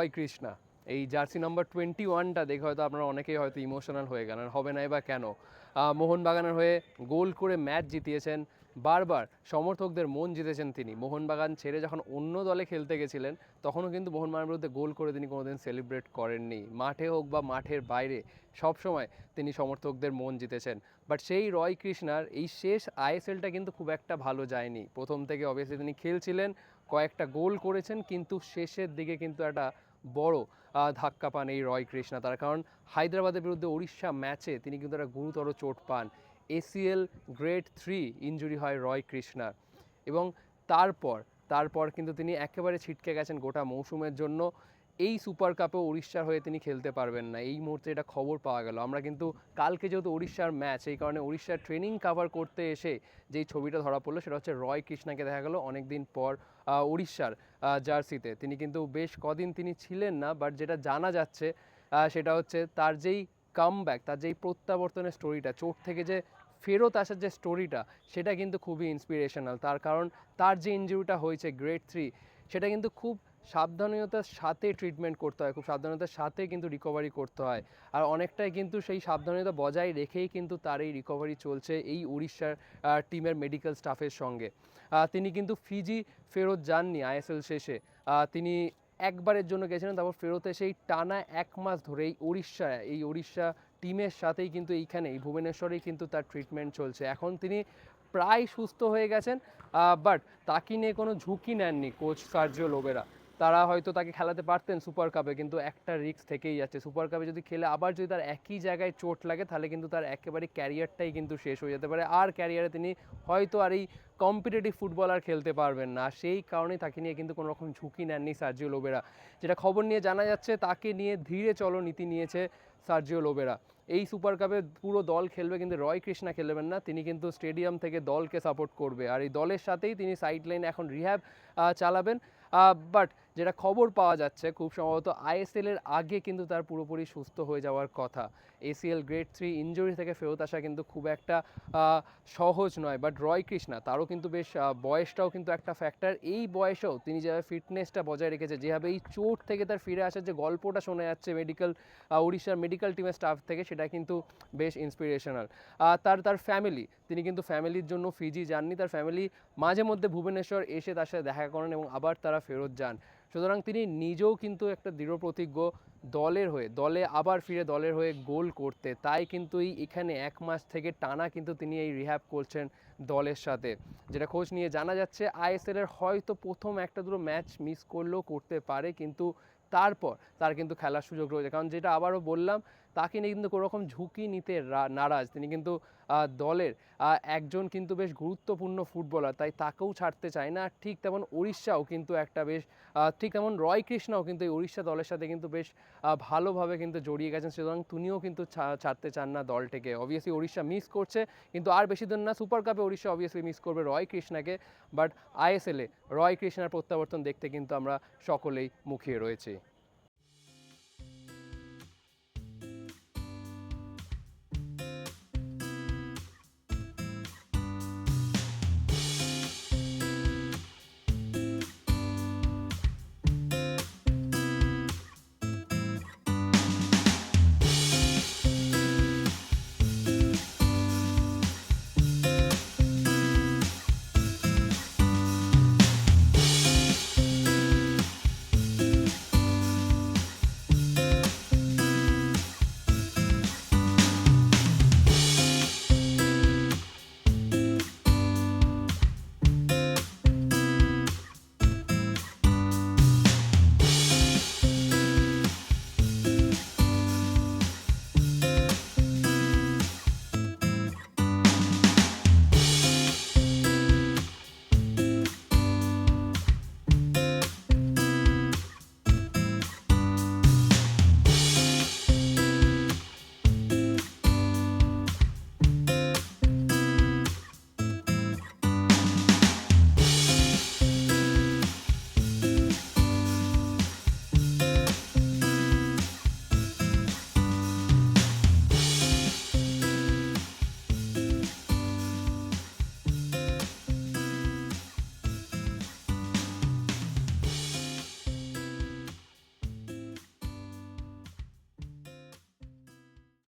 Roy Krishna. এই jersey number twenty ওয়ানটা দেখে হয়তো আপনারা অনেকেই হয়তো ইমোশনাল হয়ে গেলেন, হবে নাই বা কেন? মোহনবাগানের হয়ে গোল করে ম্যাচ জিতিয়েছেন, বারবার সমর্থকদের মন জিতেছেন তিনি। মোহনবাগান ছেড়ে যখন অন্য দলে খেলতে গেছিলেন, তখনও কিন্তু মোহনবাগানের বিরুদ্ধে গোল করে তিনি কোনোদিন সেলিব্রেট করেননি। মাঠে হোক বা মাঠের বাইরে, সবসময় তিনি সমর্থকদের মন জিতেছেন। বাট সেই রয় কৃষ্ণার এই শেষ আইএসএলটা কিন্তু খুব একটা ভালো যায়নি। প্রথম থেকে অবভিয়াসলি তিনি খেলছিলেন কয়েকটা গোল করেছেন, কিন্তু শেষের দিকে কিন্তু একটা বড় ধাক্কা পান এই রয় কৃষ্ণা তার। কারণ হায়দ্রাবাদের বিরুদ্ধে উড়িষ্যা ম্যাচে তিনি কিন্তু একটা গুরুতর চোট পান। এসিএল গ্রেড থ্রি ইঞ্জুরি হয় রয় কৃষ্ণার। এবং তারপর তারপর কিন্তু তিনি একেবারে ছিটকে গেছেন গোটা মৌসুমের জন্য। এই সুপার কাপেও উড়িষ্যার হয়ে তিনি খেলতে পারবেন না। এই মুহূর্তে এটা খবর পাওয়া গেল। আমরা কিন্তু কালকে যেহেতু উড়িষ্যার ম্যাচ এই কারণে উড়িষ্যার ট্রেনিং কাভার করতে এসে যেই ছবিটা ধরা পড়ল, সেটা হচ্ছে রয় কৃষ্ণাকে দেখা গেল অনেক দিন পর উড়িষ্যার জার্সিতে। তিনি কিন্তু বেশ কদিন তিনি ছিলেন না বাট যেটা জানা যাচ্ছে সেটা হচ্ছে তার যেই কাম ব্যাক তার যেই প্রত্যাবর্তনের স্টোরিটা চোট থেকে যে ফেরত আসার যে স্টোরিটা সেটা কিন্তু খুবই ইন্সপিরেশনাল তার কারণ তার যে ইঞ্জুরিটা হয়েছে গ্রেড থ্রি সেটা কিন্তু খুব সাবধানতার সাথে ট্রিটমেন্ট করতে হয়। খুব সাবধানতার সাথে কিন্তু রিকভারি করতে হয়। আর অনেকটাই কিন্তু সেই সাবধানতা বজায় রেখেই কিন্তু তার এই রিকভারি চলছে এই উড়িষ্যার টিমের মেডিকেল স্টাফের সঙ্গে। তিনি কিন্তু ফিজি ফেরত যাননি আইএসএল শেষে। তিনি একবারের জন্য গেছিলেন, তারপর ফেরত এসে এই টানা এক মাস ধরে এই উড়িষ্যা এই উড়িষ্যা টিমের সাথেই কিন্তু এইখানে, এই ভুবনেশ্বরেই কিন্তু তার ট্রিটমেন্ট চলছে। এখন তিনি প্রায় সুস্থ হয়ে গেছেন বাট তাকে নিয়ে কোনো ঝুঁকি নেননি কোচ সার্জিও লোবেরা তারা হয়তো তাকে খেলাতে পারতেন সুপার কাপে কিন্তু একটা রিস্ক থেকেই যাচ্ছে। সুপার কাপে যদি খেলে আবার যদি তার একই জায়গায় চোট লাগে, তাহলে কিন্তু তার একেবারে ক্যারিয়ারটাই কিন্তু শেষ হয়ে যেতে পারে। আর ক্যারিয়ারে তিনি হয়তো আর এই কম্পিটিটিভ ফুটবল আর খেলতে পারবেন না। সেই কারণে তাকে নিয়ে কিন্তু কোনো রকম ঝুঁকি নেননি সার্জিও লোবেরা। যেটা খবর নিয়ে জানা যাচ্ছে, তাকে নিয়ে ধীরে চলো নীতি নিয়েছে সার্জিও লোবেরা। এই সুপার কাপে পুরো দল খেলবে কিন্তু রয় কৃষ্ণা খেলবেন না, তিনি কিন্তু স্টেডিয়াম থেকে দলকে সাপোর্ট করবে। আর এই দলের সাথেই তিনি সাইড লাইনে এখন রিহ্যাব চালাবেন। বাট যেটা খবর পাওয়া যাচ্ছে খুব সম্ভবত আইএসএল এর আগে কিন্তু তার পুরোপুরি সুস্থ হয়ে যাওয়ার কথা। এসিএল গ্রেড থ্রি ইঞ্জুরি থেকে ফেরত আসা কিন্তু খুব একটা সহজ নয়। বাট রয় কৃষ্ণা, তারও কিন্তু বেশ বয়সটাও কিন্তু একটা ফ্যাক্টর এই বয়সেও তিনি যেভাবে ফিটনেসটা বজায় রেখেছে, যেভাবে এই চোট থেকে তার ফিরে আসার যে গল্পটা শোনা যাচ্ছে মেডিকেল উড়িষ্যার মেডিকেল টিমের স্টাফ থেকে, সেটা কিন্তু বেশ ইন্সপিরেশনাল তার তার ফ্যামিলি তিনি কিন্তু ফ্যামিলির জন্য ফিজি যাননি। তার ফ্যামিলি মাঝে মধ্যে ভুবনেশ্বর এসে তার সাথে দেখা করেন এবং আবার তারা ফেরত যান। সুতরাং তিনি নিজেও কিন্তু একটা দৃঢ় প্রতিজ্ঞ দলের হয়ে, দলে আবার ফিরে দলের হয়ে গোল করতে। তাই কিন্তু এই এখানে এক মাস থেকে টানা কিন্তু তিনি এই রিহ্যাব করছেন দলের সাথে। যেটা খোঁজ নিয়ে জানা যাচ্ছে, আইএসএলের হয়তো প্রথম একটা দুটো ম্যাচ মিস করলেও করতে পারে, কিন্তু তারপর তার কিন্তু খেলার সুযোগ রয়েছে। কারণ যেটা আবারও বললাম, তাকে নিয়ে কিন্তু কোনো রকম ঝুঁকি নিতে নারাজ। তিনি কিন্তু দলের একজন কিন্তু বেশ গুরুত্বপূর্ণ ফুটবলার, তাই তাকেও ছাড়তে চায় না। ঠিক তেমন উড়িষ্যাও কিন্তু একটা বেশ ঠিক তেমন রয় কৃষ্ণাও কিন্তু এই উড়িষ্যা দলের সাথে কিন্তু বেশ ভালোভাবে কিন্তু জড়িয়ে গেছেন। সুতরাং তিনিও কিন্তু ছাড়তে চান না দলটিকে। অবভিয়াসলি উড়িষ্যা মিস করছে, কিন্তু আর বেশি দিন না সুপার কাপে উড়িষ্যা অবভিয়াসলি মিস করবে রয় কৃষ্ণাকে। বাট আইএসএলে রয় কৃষ্ণার প্রত্যাবর্তন দেখতে কিন্তু আমরা সকলেই মুখিয়ে রয়েছি।